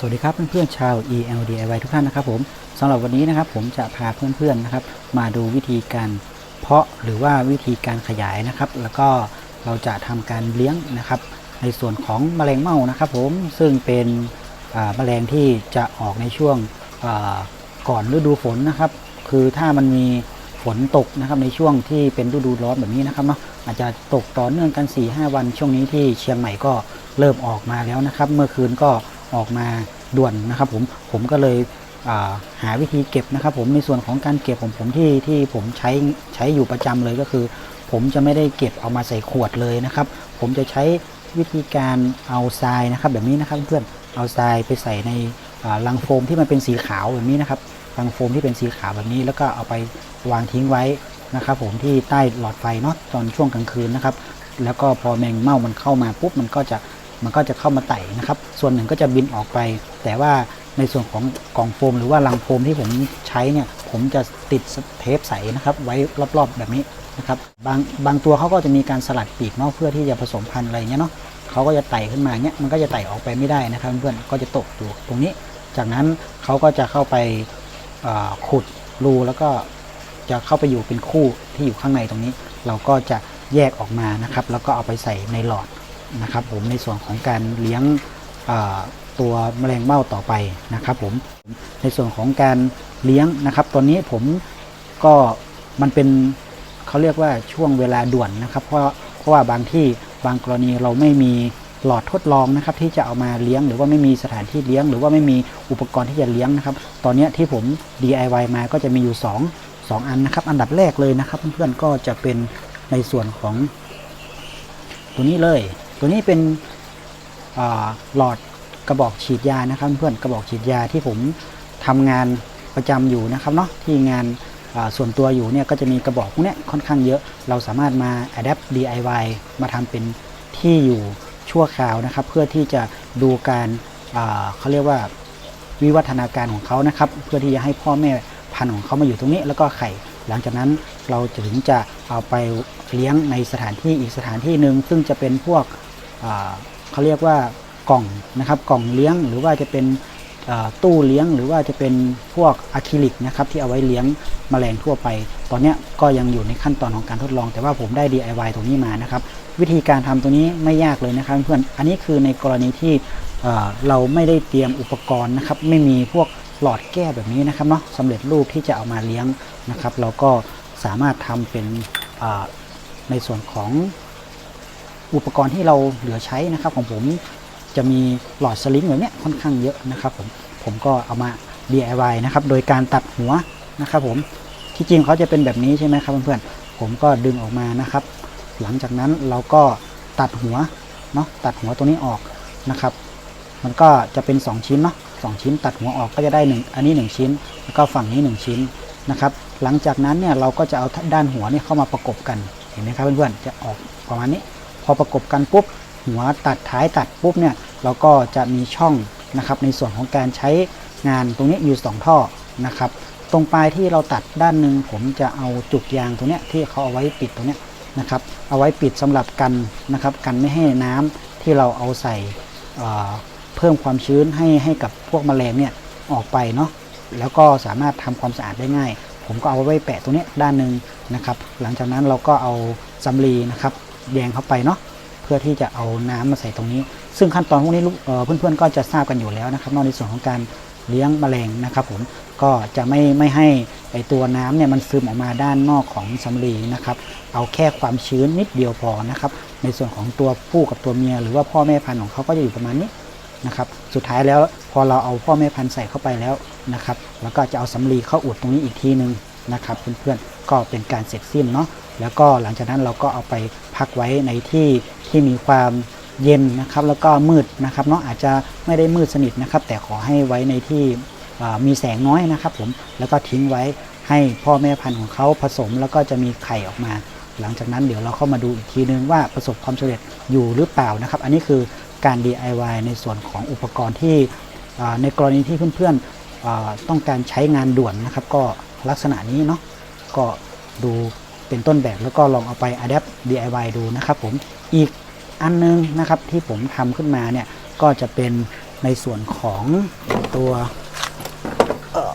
สวัสดีครับเพื่อนๆชาว ELDIY ทุกท่านนะครับผมสำหรับวันนี้นะครับผมจะพาเพื่อนๆนะครับ มาดูวิธีการเพาะหรือว่าวิธีการขยายนะครับ แล้วก็เราจะทำการเลี้ยงนะครับ ในส่วนของแมลงเม่านะครับผมซึ่งเป็นแมลงที่จะออกในช่วงก่อนฤดูฝนนะครับ คือถ้ามันมีฝนตกนะครับในช่วงที่เป็นฤดูร้อนแบบนี้นะครับเนาะอาจจะตกต่อเนื่องกัน4-5วันช่วงนี้ที่เชียงใหม่ก็เริ่มออกมาแล้วนะครับ เมื่อคืนก็ออกมา ด่วนนะครับผมผมก็เลยาหาวิธีเก็บนะครับ ผมในส่วนของการเก็บของผมที่ที่ผมใช้ใช้อยู่ประจำเลยก็คือ ผมจะไม่ได้เก็บเอามาใส่ขวดเลยนะครับ ผมจะใช้วิธีการเอาทรายนะครับ แบบนี้นะครับเพื่อนเอาทรายไปใส่ในลังโฟมที่มันเป็นสีขาวแบบนี้นะครับลังโฟมที่เป็นสีขาวแบบนี้ แล้วก็เอาไปวางทิ้งไว้นะครับ ผมที่ใต้หลอดไฟเนาะตอนช่วงกลางคืนนะครับ แล้วก็พอแมงเม่ามันเข้ามาปุ๊บมันก็จะ มันก็จะเข้ามาไต่นะครับ ส่วนหนึ่งก็จะบินออกไป แต่ว่าในส่วนของกล่องโฟมหรือว่าลังโฟมที่ผมใช้เนี่ย ผมจะติดเทปใสนะครับ ไว้รอบๆแบบนี้นะครับบางบางตัวเขาก็จะมีการสลัดปีกเนาะเพื่อที่จะผสมพันธุ์อะไรเงี้ยเนาะเขาก็จะไต่ขึ้นมาเงี้ยมันก็จะไต่ออกไปไม่ได้นะครับ เพื่อนก็จะตกอยู่ตรงนี้ จากนั้นเขาก็จะเข้าไปขุดรูแล้วก็จะเข้าไปอยู่เป็นคู่ที่อยู่ข้างในตรงนี้ เราก็จะแยกออกมานะครับ แล้วก็เอาไปใส่ในหลอด นะครับผมในส่วนของการเลี้ยงตัวแมลงเม่าต่อไปนะครับผมในส่วนของการเลี้ยงนะครับ ตอนนี้ผมก็มันเป็นเขาเรียกว่าช่วงเวลาด่วนนะครับ เพราะเพราะว่าบางที่บางกรณีเราไม่มีหลอดทดลองนะครับ ที่จะเอามาเลี้ยงหรือว่าไม่มีสถานที่เลี้ยง หรือว่าไม่มีอุปกรณ์ที่จะเลี้ยงนะครับ ตอนนี้ที่ผม DIY มาก็จะมีอยู่ 2 2 อันนะครับ อันดับแรกเลยนะครับ เพื่อนๆก็จะเป็นในส่วนของตัวนี้เลย ตัวนี้เป็นหลอดกระบอกฉีดยานะครับ เพื่อนกระบอกฉีดยาที่ผมทำงานประจำอยู่นะครับเนาะที่งานส่วนตัวอยู่เนี่ยก็จะมีกระบอกพวกนี้ค่อนข้างเยอะ เราสามารถมา adapt DIY มาทำเป็นที่อยู่ชั่วคราวนะครับ เพื่อที่จะดูการอ่าเขาเรียกว่าวิวัฒนาการของเขานะครับ เพื่อที่จะให้พ่อแม่พันธุ์ของเขามาอยู่ตรงนี้ แล้วก็ไข่ หลังจากนั้นเราจะถึงจะเอาไปเลี้ยงในสถานที่อีกสถานที่หนึ่งซึ่งจะเป็นพวก เขาเรียกว่ากล่องนะครับกล่องเลี้ยงหรือว่าจะเป็นตู้เลี้ยง หรือว่าจะเป็นพวกอะคริลิกนะครับที่เอาไว้เลี้ยงแมลงทั่วไป ตอนนี้ก็ยังอยู่ในขั้นตอนของการทดลอง แต่ว่าผมได้ DIY ตรงนี้มานะครับ วิธีการทำตัวนี้ไม่ยากเลยนะครับเพื่อนอันนี้คือในกรณีที่เราไม่ได้เตรียมอุปกรณ์นะครับ ไม่มีพวกหลอดแก้วแบบนี้นะครับเนาะสำเร็จรูปที่จะเอามาเลี้ยงนะครับ เราก็สามารถทำเป็นในส่วนของ อุปกรณ์ที่เราเหลือใช้นะครับ ของผมจะมีหลอดสลิงแบบเนี้ยค่อนข้างเยอะนะครับผมผมก็เอามา DIY นะครับโดยการตัดหัวนะครับผมที่จริงเขาจะเป็นแบบนี้ใช่ไหมครับเพื่อนๆผมก็ดึงออกมานะครับ หลังจากนั้นเราก็ตัดหัวเนาะตัดหัวตัวนี้ออกนะครับ มันก็จะเป็น 2 ชิ้นเนาะสองชิ้น ตัดหัวออกก็จะได้หนึ่งอันนี้ 1 ชิ้น แล้วก็ฝั่งนี้ 1 ชิ้นนะครับ หลังจากนั้นเนี่ยเราก็จะเอาด้านหัวเนี่ยเข้ามาประกบกันเห็นไหมครับเพื่อนๆจะออกประมาณนี้ อประกบกันปุ๊บ หัวตัดท้ายตัดปุ๊บเนี่ยเราก็จะมีช่องนะครับในส่วนของการใช้งานตรงนี้อยู่ 2 ท่อนะครับตรงปลายที่เราตัดด้านหนึ่งผมจะเอาจุกยางตรงเนี้ยที่เขาเอาไว้ปิดตรงเนี้ยนะครับเอาไว้ปิดสำหรับกันนะครับกันไม่ให้น้ำที่เราเอาใส่เเพิ่มความชื้นให้ให้กับพวกแมลงเนี่ยออกไปเนาะแล้วก็สามารถทำความสะอาดได้ง่าย ผมก็เอาไว้แปะตรงเนี้ยด้านหนึ่งนะครับ หลังจากนั้นเราก็เอาสำลีนะครับ แยงเข้าไปเนาะเพื่อที่จะเอาน้ำมาใส่ตรงนี้ ซึ่งขั้นตอนพวกนี้เพื่อนๆก็จะทราบกันอยู่แล้วนะครับนอกในส่วนของการเลี้ยงแมลงนะครับผมก็จะไม่ไม่ให้ไอตัวน้ำเนี่ยมันซึมออกมาด้านนอกของสำลีนะครับ เอาแค่ความชื้นนิดเดียวพอนะครับ ในส่วนของตัวผู้กับตัวเมีย หรือว่าพ่อแม่พันธุ์ของเขาก็จะอยู่ประมาณนี้นะครับ สุดท้ายแล้วพอเราเอาพ่อแม่พันธุ์ใส่เข้าไปแล้วนะครับ แล้วก็จะเอาสำลีเข้าอุดตรงนี้อีกทีหนึ่งนะครับ เพื่อนๆก็เป็นการเสร็จสิ้นเนาะ แล้วก็หลังจากนั้นเราก็เอาไปพักไว้ในที่ที่มีความเย็นนะครับ แล้วก็มืดนะครับเนาะอาจจะไม่ได้มืดสนิทนะครับ แต่ขอให้ไว้ในที่มีแสงน้อยนะครับ ผมแล้วก็ทิ้งไว้ให้พ่อแม่พันธุ์ของเขาผสมแล้วก็จะมีไข่ออกมา หลังจากนั้นเดี๋ยวเราเข้ามาดูอีกทีนึงว่าประสบความสำเร็จอยู่หรือเปล่านะครับ อันนี้คือการ DIY ในส่วนของอุปกรณ์ที่ในกรณีที่เพื่อนๆอ่าต้องการใช้งานด่วนนะครับ ก็ลักษณะนี้เนาะก็ดู เป็นต้นแบบแล้วก็ลองเอาไป adapt DIY ดูนะครับผมอีกอันนึงนะครับที่ผมทำขึ้นมาเนี่ยก็จะเป็นในส่วนของตัวเอ่อ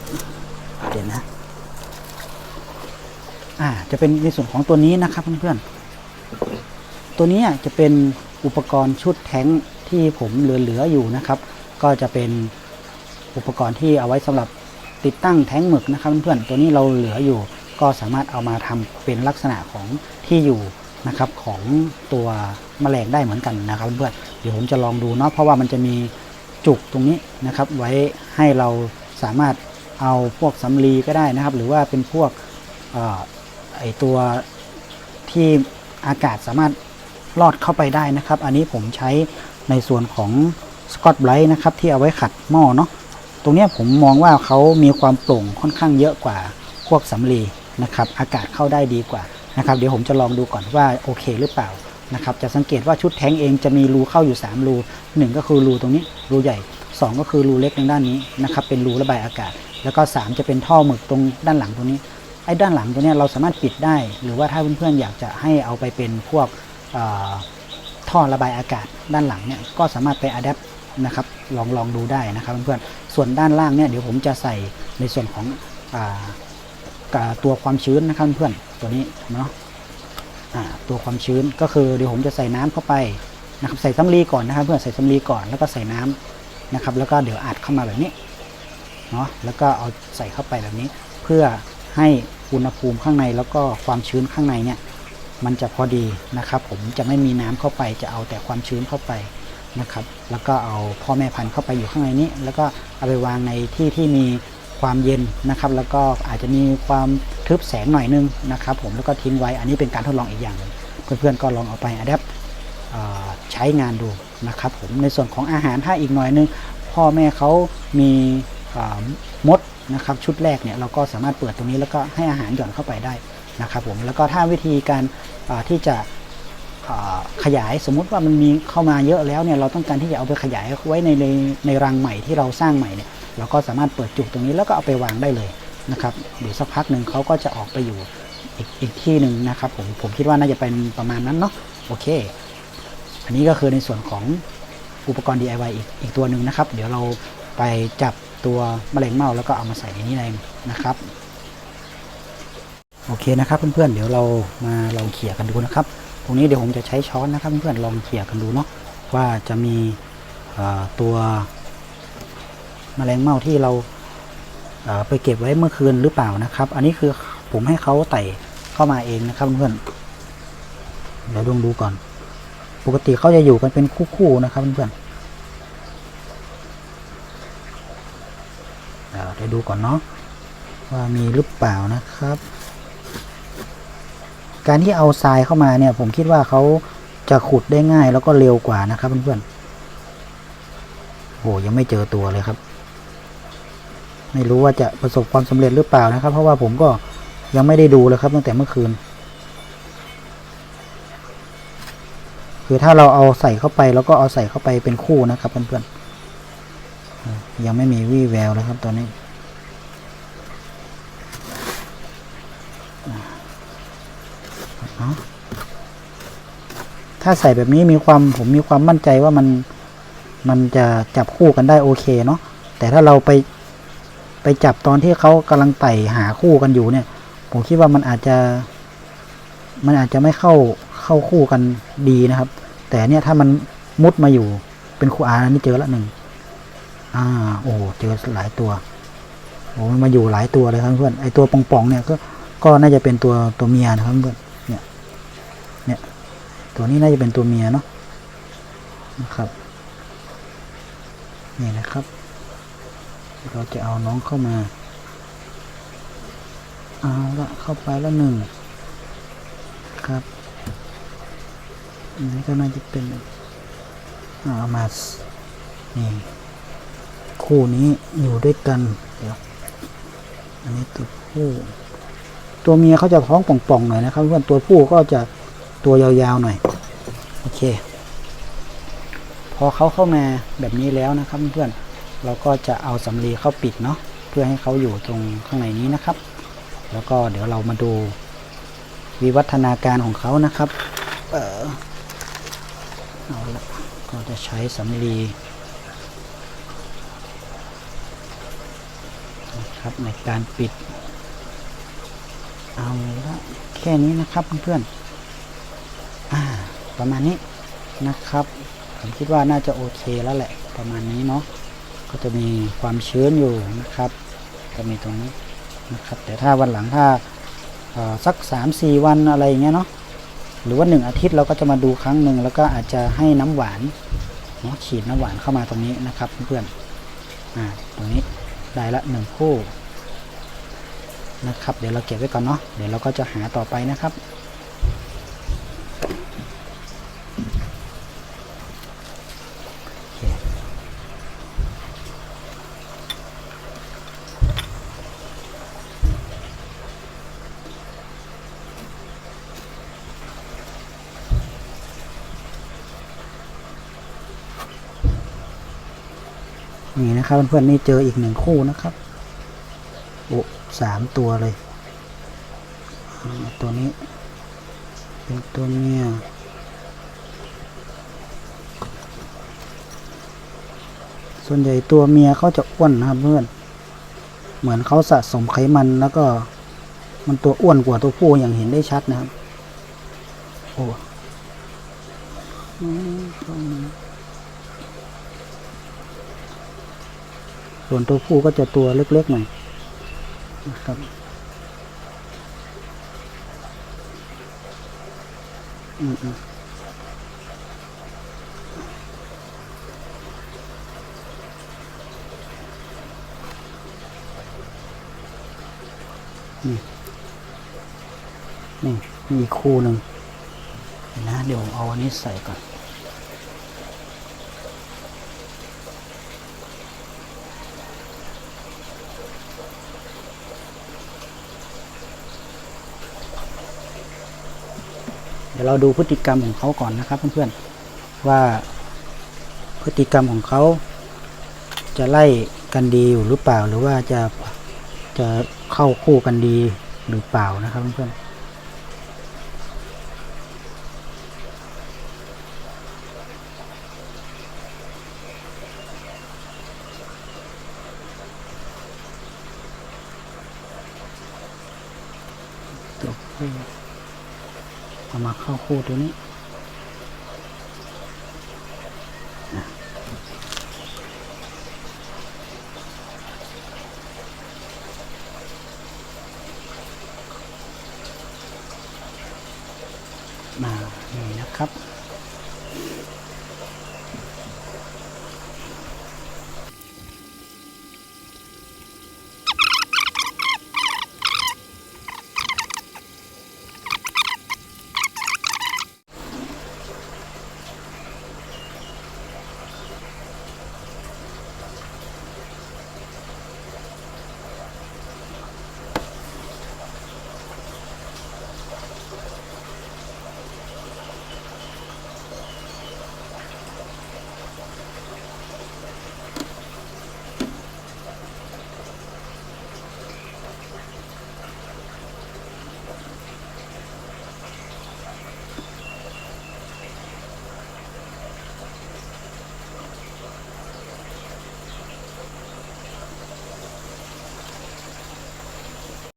เดี๋ยวนะอ่าจะเป็นในส่วนของตัวนี้นะครับเพื่อนๆตัวนี้จะเป็นอุปกรณ์ชุดแท้งที่ผมเหลือๆอยู่นะครับ ก็จะเป็นอุปกรณ์ที่เอาไว้สำหรับติดตั้งแท้งหมึกนะครับเพื่อนๆตัวนี้เราเหลืออยู่ ก็สามารถเอามาทำเป็นลักษณะของที่อยู่นะครับของตัวแมลงได้เหมือนกันนะครับเพื่อนเดี๋ยวผมจะลองดูเนาะเพราะว่ามันจะมีจุกตรงนี้นะครับ ไว้ให้เราสามารถเอาพวกสำลีก็ได้นะครับ หรือว่าเป็นพวกอไอตัวที่อากาศสามารถลอดเข้าไปได้นะครับ อันนี้ผมใช้ในส่วนของสกอตไบรท์นะครับที่เอาไว้ขัดหม้อเนาะตรงนี้ผมมองว่าเขามีความโปร่งค่อนข้างเยอะกว่าพวกสำลี นะครับอากาศเข้าได้ดีกว่านะครับเดี๋ยวผมจะลองดูก่อนว่าโอเคหรือเปล่านะครับจะสังเกตว่าชุดแท้งเองจะมีรูเข้าอยู่ 3 รูหนึ่งก็คือรูตรงนี้รูใหญ่ 2 ก็คือรูเล็กทางด้านนี้นะครับเป็นรูระบายอากาศ แล้วก็ 3 จะเป็นท่อหมึกตรงด้านหลังตรงนี้ไอ้ด้านหลังตัวนี้เราสามารถปิดได้ หรือว่าถ้าเพื่อนๆอยากจะให้เอาไปเป็นพวกท่อระบายอากาศด้านหลังเนี่ยก็สามารถไปอัดแอปนะครับลองลองดูได้นะครับเพื่อนๆส่วนด้านล่างเนี่ยเดี๋ยวผมจะใส่ในส่วนของ กับตัวความชื้นนะครับเพื่อนตัวนี้เนาะตัวความชื้นก็คือเดี๋ยวผมจะใส่น้ำเข้าไปนะครับใส่สำลีก่อนนะครับเพื่อนใส่สำลีก่อนแล้วก็ใส่น้ำนะครับ แล้วก็เดี๋ยวอัดเข้ามาแบบนี้เนาะแล้วก็เอาใส่เข้าไปแบบนี้ เพื่อให้อุณหภูมิข้างในแล้วก็ความชื้นข้างในเนี่ยมันจะพอดีนะครับ ผมจะไม่มีน้ำเข้าไปจะเอาแต่ความชื้นเข้าไปนะครับ แล้วก็เอาพ่อแม่พันธุ์เข้าไปอยู่ข้างในนี้ แล้วก็เอาไปวางในที่ที่มี ความเย็นนะครับ แล้วก็อาจจะมีความทึบแสงหน่อยนึงนะครับผมแล้วก็ทิ้งไว้อันนี้เป็นการทดลองอีกอย่างนึงเพื่อนๆก็ลองเอาไปอัดแอปใช้งานดูนะครับผมในส่วนของอาหารถ้าอีกหน่อยนึง พ่อแม่เขามีมดนะครับชุดแรกเนี่ยเราก็สามารถเปิดตรงนี้แล้วก็ให้อาหารหย่อนเข้าไปได้นะครับผมแล้วก็ถ้าวิธีการที่จะขยายสมมุติว่ามันมีเข้ามาเยอะแล้วเนี่ยเราต้องการที่จะเอาไปขยายไว้ในในในรังใหม่ที่เราสร้างใหม่เนี่ย เราก็สามารถเปิดจุกตรงนี้แล้วก็เอาไปวางได้เลยนะครับเดี๋ยวสักพักหนึ่งเขาก็จะออกไปอยู่อีกอีกที่หนึ่งนะครับผมผมคิดว่าน่าจะเป็นประมาณนั้นเนาะโอเค อันนี้ก็คือในส่วนของอุปกรณ์ DIY อีกอีกตัวหนึ่งนะครับ เดี๋ยวเราไปจับตัวแมลงเม่าแล้วก็เอามาใส่ในนี้เองนะครับโอเคนะครับเพื่อนๆเดี๋ยวเรามาลองเขี่ยกันดูนะครับ ตรงนี้เดี๋ยวผมจะใช้ช้อนนะครับเพื่อนๆลองเขี่ยกันดูเนาะว่าจะมีตัว แมลงเม่าที่เราเอ่อไปเก็บไว้เมื่อคืนหรือเปล่านะครับ อันนี้คือผมให้เขาไต่เข้ามาเองนะครับเพื่อนเดี๋ยวลองดูก่อน ปกติเขาจะอยู่กันเป็นคู่ๆนะครับเพื่อนเดี๋ยวเดี๋ยวดูก่อนเนาะว่ามีหรือเปล่านะครับ การที่เอาทรายเข้ามาเนี่ย ผมคิดว่าเขาจะขุดได้ง่ายแล้วก็เร็วกว่านะครับเพื่อนๆโอ้ยังไม่เจอตัวเลยครับ ไม่รู้ว่าจะประสบความสำเร็จหรือเปล่านะครับ เพราะว่าผมก็ยังไม่ได้ดูเลยครับ ตั้งแต่เมื่อคืน คือถ้าเราเอาใส่เข้าไปแล้วก็เอาใส่เข้าไปเป็นคู่นะครับเพื่อนๆอ่ายังไม่มีวี่แววเลยครับ ตอนนี้ถ้าใส่แบบนี้มีความผมมีความมั่นใจว่ามันมันจะจับคู่กันได้โอเคเนาะแต่ถ้าเราไป ไปจับตอนที่เขากำลังไต่หาคู่กันอยู่เนี่ย ผมคิดว่ามันอาจจะ มันอาจจะไม่เข้าเข้าคู่กันดีนะครับ แต่เนี่ยถ้ามันมุดมาอยู่เป็นคู่อานี่เจอละหนึ่งอ่า โอ้เจอหลายตัวโอ้มันมาอยู่หลายตัวเลยครับเพื่อนไอตัวป่องๆเนี่ยก็ก็น่าจะเป็นตัวตัวเมียนะครับเพื่อนเนี่ย เนี่ย ตัวนี้น่าจะเป็นตัวเมียเนาะนะครับ นี่นะครับ เราจะเอาน้องเข้ามา เอาละเข้าไปแล้วหนึ่งครับอันนี้ก็น่าจะเป็นเอามาสนี่คู่นี้อยู่ด้วยกันเดี๋ยวอันนี้ตัวผู้ตัวเมียเขาจะท้องป่องๆหน่อยนะครับเพื่อนตัวผู้ก็จะตัวยาวๆหน่อยโอเค พอเขาเข้ามาแบบนี้แล้วนะครับเพื่อน เราก็จะเอาสำลีเข้าปิดเนาะเพื่อให้เขาอยู่ตรงข้างในนี้นะครับ แล้วก็เดี๋ยวเรามาดูวิวัฒนาการของเขานะครับ เออเอาละก็จะใช้สำลีนะครับในการปิด เอาละแค่นี้นะครับเพื่อนๆประมาณนี้นะครับ ผมคิดว่าน่าจะโอเคแล้วแหละประมาณนี้เนาะ ก็จะมีความชื้นอยู่นะครับก็มีตรงนี้นะครับ แต่ถ้าวันหลังถ้าสัก3าสี่วันอะไรอย่างเงี้ยเนาะหรือว่า 1 อาทิตย์เราก็จะมาดูครั้งหนึ่งแล้วก็อาจจะให้น้ำหวานเนาะฉีดน้ำหวานเข้ามาตรงนี้นะครับเพื่อนๆอ่าตรงนี้ได้ละหนึ่งคู่นะครับ เดี๋ยวเราเก็บไว้ก่อนเนาะเดี๋ยวเราก็จะหาต่อไปนะครับ นี่นะครับเพื่อนๆนี่เจออีกหนึ่งคู่นะครับโอ้สามตัวเลย ตัวนี้ เป็นตัวเมียส่วนใหญ่ตัวเมียเขาจะอ้วนนะครับเพื่อนเหมือนเขาสะสมไขมันแล้วก็มันตัวอ้วนกว่าตัวผู้อย่างเห็นได้ชัดนะครับ โอ้อืมตัวนี้ ส่วนตัวผู้ก็จะตัวเล็กๆหน่อยนะครับอืมอืมนี่มีอีคู่หนึ่งนะ เดี๋ยวเอาอันนี้ใส่ก่อน ยวเราดูพฤติกรรมของเขาก่อนนะครับเพื่อนๆว่าพฤติกรรมของเขา จะไล่กันดีอยู่หรือเปล่า หรือว่าจะจะเข้าคู่กันดีหรือเปล่านะครับเพื่อนๆตัวคู่ ข้าวโพดตัวนี้มานี่นะครับ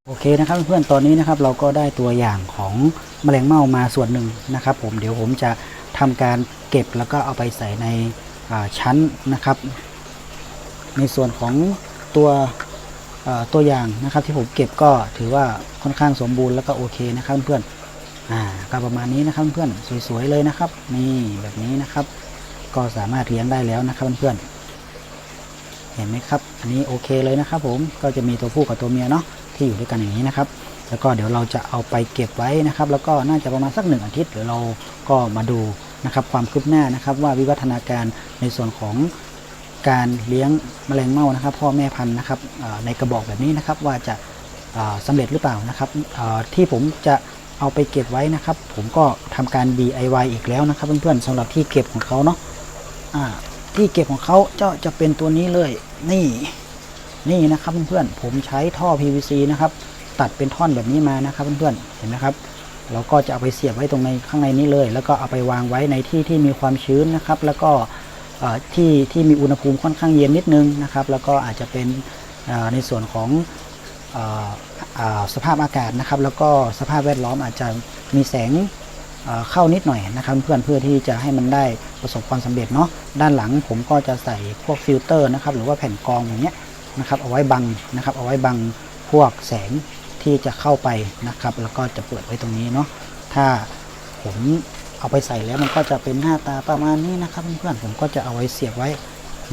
โอเคนะครับเพื่อนๆตอนนี้นะครับเราก็ได้ตัวอย่างของแมลงเม่ามาส่วนหนึ่งนะครับ ผมเดี๋ยวผมจะทำการเก็บแล้วก็เอาไปใส่ในชั้นนะครับ ในส่วนของตัวตัวอย่างนะครับที่ผมเก็บก็ถือว่าค่อนข้างสมบูรณ์แล้วก็โอเคนะครับเพื่อนๆอ่าก็ประมาณนี้นะครับเพื่อนๆสวยๆเลยนะครับนี่แบบนี้นะครับ ก็สามารถเลี้ยงได้แล้วนะครับเพื่อนเห็นไหมครับ อันนี้โอเคเลยนะครับ ผมก็จะมีตัวผู้กับตัวเมียเนาะ ที่อยู่ด้วยกันอย่างนี้นะครับ แล้วก็เดี๋ยวเราจะเอาไปเก็บไว้นะครับ แล้วก็น่าจะประมาณสักหนึ่งอาทิตย์เดี๋ยวเราก็มาดูนะครับความคืบหน้านะครับว่าวิวัฒนาการในส่วนของการเลี้ยงแมลงเม่านะครับ พ่อแม่พันธุ์นะครับในกระบอกแบบนี้นะครับว่าจะเอ่อสำเร็จหรือเปล่านะครับที่ผมจะเอาไปเก็บไว้นะครับ ผมก็ทำการ DIY อีกแล้วนะครับ เพื่อนๆสำหรับที่เก็บของเขาเนาะที่เก็บของเขาจะจะเป็นตัวนี้เลยนี่ นี่นะครับเพื่อนๆผมใช้ท่อ PVC นะครับ ตัดเป็นท่อนแบบนี้มานะครับเพื่อนๆเห็นไหมครับ เราก็จะเอาไปเสียบไว้ตรงในข้างในนี้เลย แล้วก็เอาไปวางไว้ในที่ที่มีความชื้นนะครับ แล้วก็ที่ที่มีอุณหภูมิค่อนข้างเย็นนิดนึงนะครับ แล้วก็อาจจะเป็นในส่วนของออสภาพอากาศนะครับ แล้วก็สภาพแวดล้อมอาจจะมีแสงเข้านิดหน่อยนะครับเพื่อนเพื่อที่จะให้มันได้ประสบความสำเร็จเนาะด้านหลังผมก็จะใส่พวกฟิลเตอร์นะครับหรือว่าแผ่นกรองอย่างเงี้ย นะครับเอาไว้บังนะครับเอาไว้บังพวกแสงที่จะเข้าไปนะครับ แล้วก็จะเปิดไว้ตรงนี้เนาะถ้าผมเอาไปใส่แล้วมันก็จะเป็นหน้าตาประมาณนี้นะครับเพื่อนๆผมก็จะเอาไว้เสียบไว้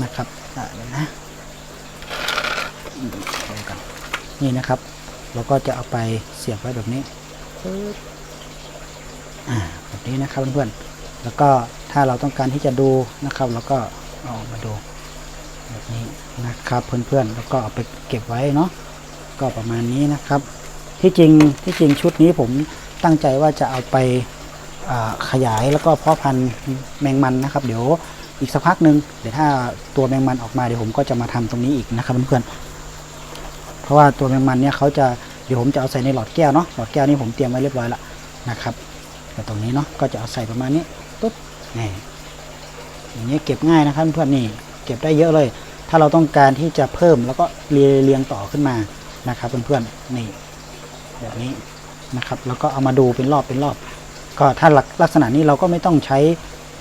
นะครับเดี๋ยวนะกันนี่นะครับ เราก็จะเอาไปเสียบไว้แบบนี้แบบนี้นะครับเพื่อนๆแล้วก็ถ้าเราต้องการที่จะดูนะครับเราก็เอาออกมาดู แบบนี้นะครับเพื่อนๆแล้วก็เอาไปเก็บไว้เนาะก็ประมาณนี้นะครับ ที่จริงที่จริงชุดนี้ผมตั้งใจว่าจะเอาไปาขยายแล้วก็เพาะพันธุ์แมงมันนะครับ เดี๋ยวอีกสักพักหนึ่งเดี๋ยวถ้าตัวแมงมันออกมาเดี๋ยวผมก็จะมาทำตรงนี้อีกนะครับเพื่อนๆเพราะว่าตัวแมงมันเนี่ยเขาจะเดี๋ยวผมจะเอาใส่ในหลอดแก้วเนาะหลอดแก้วนี่ผมเตรียมไว้เรียบร้อยล้วนะครับแต่ตรงนี้เนาะก็จะเอาใส่ประมาณนี้ปุ๊บนี่อย่างนี้เก็บง่ายนะครับเพื่อนๆนี่ เก็บได้เยอะเลย ถ้าเราต้องการที่จะเพิ่มแล้วก็เรียเรียงต่อขึ้นมานะครับ เพื่อนๆนี่แบบนี้นะครับ แล้วก็เอามาดูเป็นรอบเป็นรอบ ก็ถ้าลักลักษณะนี้เราก็ไม่ต้องใช้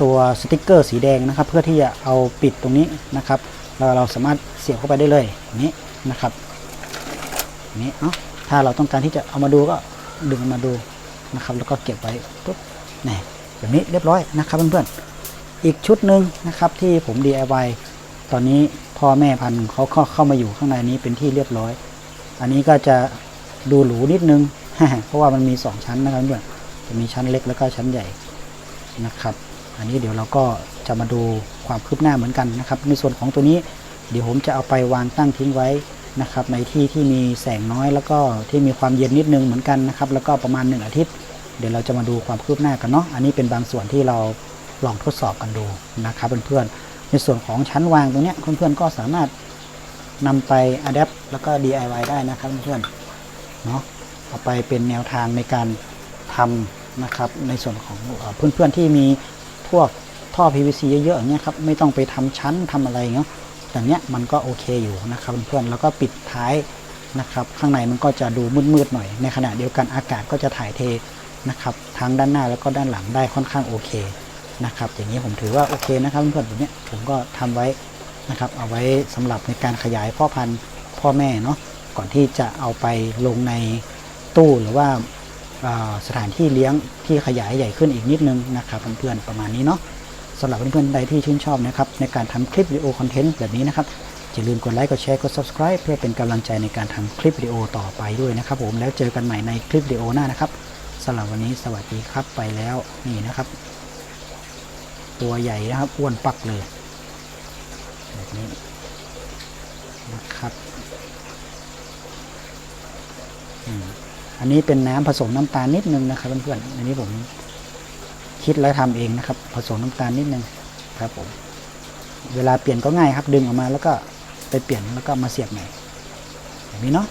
ตัวสติกเกอร์สีแดงนะครับ เพื่อที่จะเอาปิดตรงนี้นะครับเราเราสามารถเสียบเข้าไปได้เลยนี้นะครับนี้เนาะถ้าเราต้องการที่จะเอามาดูก็ดึงมาดูนะครับ แล้วก็เก็บไว้ปุ๊บนี่แบบนี้เรียบร้อยนะครับเพื่อนๆอีกชุดหนึ่งนะครับที่ผม DIY ตอนนี้พ่อแม่พันธุ์เขาเข้าเข้ามาอยู่ข้างในนี้เป็นที่เรียบร้อย อันนี้ก็จะดูหรูนิดนึง เพราะว่ามันมี2ชั้นนะครับเพื่อนจะมีชั้นเล็กแล้วก็ชั้นใหญ่นะครับ อันนี้เดี๋ยวเราก็จะมาดูความคืบหน้าเหมือนกันนะครับ ในส่วนของตัวนี้เดี๋ยวผมจะเอาไปวางตั้งทิ้งไว้นะครับในที่ที่มีแสงน้อยแล้วก็ที่มีความเย็นนิดนึงเหมือนกันนะครับ แล้วก็ประมาณ 1 อาทิตย์ เดี๋ยวเราจะมาดูความคืบหน้ากันเนาะอันนี้เป็นบางส่วนที่เราลองทดสอบกันดูนะครับเพื่อนๆ ในส่วนของชั้นวางตรงนี้เพื่อนๆก็สามารถนำไป adapt แล้วก็ DIY ได้นะครับเพื่อนๆเนาะเอาไปเป็นแนวทางในการทำนะครับ ในส่วนของเอ่อเพื่อนๆที่มีพวกท่อ PVC เยอะๆอย่างเงี้ยครับไม่ต้องไปทำชั้นทำอะไรเงี้ยอย่างเนี้ยมันก็โอเคอยู่นะครับเพื่อนๆแล้วก็ปิดท้ายนะครับ ข้างในมันก็จะดูมืดๆหน่อย ในขณะเดียวกันอากาศก็จะถ่ายเทนะครับทั้งด้านหน้าแล้วก็ด้านหลังได้ค่อนข้างโอเค นะครับ อย่างนี้ผมถือว่าโอเคนะครับเพื่อนๆแบบเนี้ยผมก็ทำไว้นะครับ เอาไว้สำหรับในการขยายพ่อพันธุ์พ่อแม่เนาะก่อนที่จะเอาไปลงในตู้หรือว่าอ่าสถานที่เลี้ยงที่ขยายใหญ่ขึ้นอีกนิดนึงนะครับเพื่อนๆประมาณนี้เนาะสำหรับเพื่อนๆใดที่ชื่นชอบนะครับในการทำคลิปวิดีโอคอนเทนต์แบบนี้นะครับอย่าลืมกดไลค์กดแชร์กด subscribe เพื่อเป็นกำลังใจในการทำคลิปวิดีโอต่อไปด้วยนะครับ ผมแล้วเจอกันใหม่ในคลิปวิดีโอหน้านะครับสำหรับวันนี้สวัสดีครับไปแล้วนี่นะครับ ตัวใหญ่นะครับอ้วนปักเลยแบบนี้นะครับอันนี้เป็นน้ำผสมน้ำตาลนิดนึงนะครับเพื่อนๆอันนี้ผมคิดและทำเองนะครับ ผสมน้ำตาลนิดนึงครับผมเวลาเปลี่ยนก็ง่ายครับดึงออกมาแล้วก็ไปเปลี่ยนแล้วก็มาเสียบใหม่แบบนี้เนาะ